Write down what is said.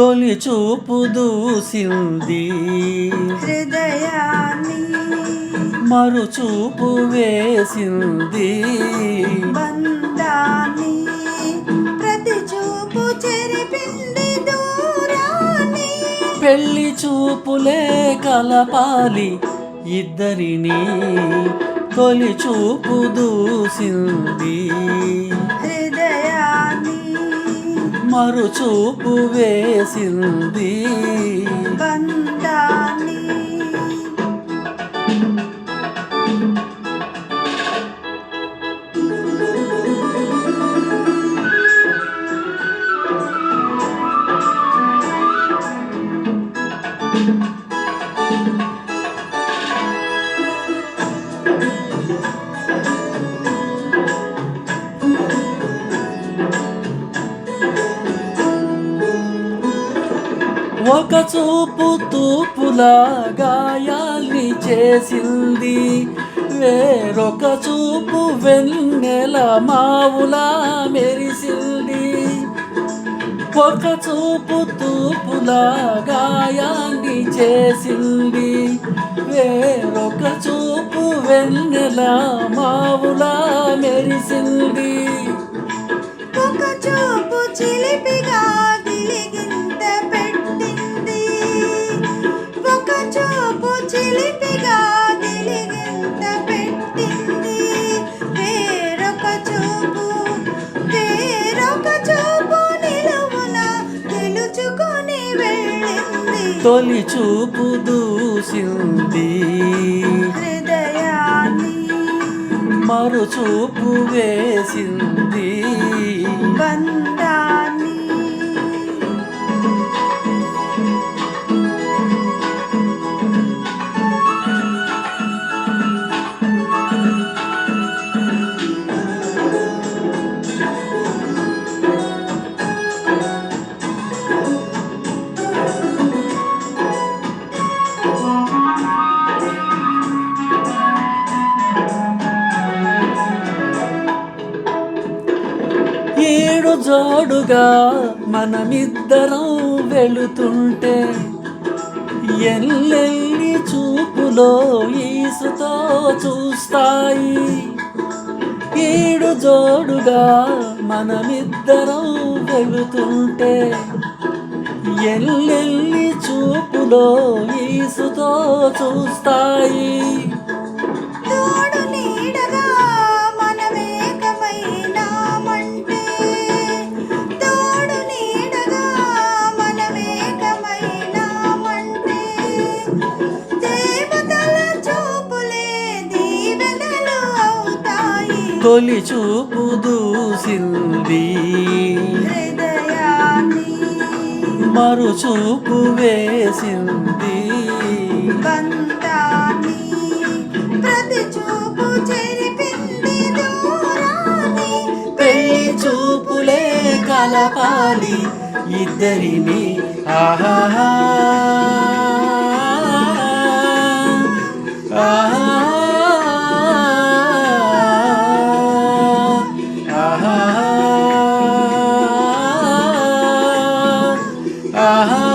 తొలి చూపు దూసింది. హృదయాన్ని మరు చూపు వేసింది. బంధాన్ని ప్రతి చూపు చెరిపింది దూరాన్ని. పెళ్ళి చూపులే కలపాలి ఇద్దరిని. తొలి చూపు దూసింది. మరు చూపు వేసింది. బంధాన్ని ఒక చూపు తూపులా గాయాల్ని చేసింది. వేరొక చూపు వెన్నెల మావులా మెరిసింది. ఒక చూపు తూపులా గాయాన్ని చేసింది. వేరొక చూపు వెన్నెల మావులా మెరిసింది. తొలి చూపు దూసింది. హృదయాన్ని మరు చూపు వేసింది. బంధాన్ని జోడు జోడుగా మనమిద్దరం వెళుతుంటే ఎల్లెల్లి చూపులో ఈసుతో చూస్తాయి. ఏడు జోడుగా మనమిద్దరం వెళుతుంటే ఎల్లెల్లి చూపులో ఈసుతో చూస్తాయి. తొలి చూపు దూసింది. మరు చూపు వేసింది పెళ్ళి చూపులే కలపాలి ఇద్దరిని. ఆహా time.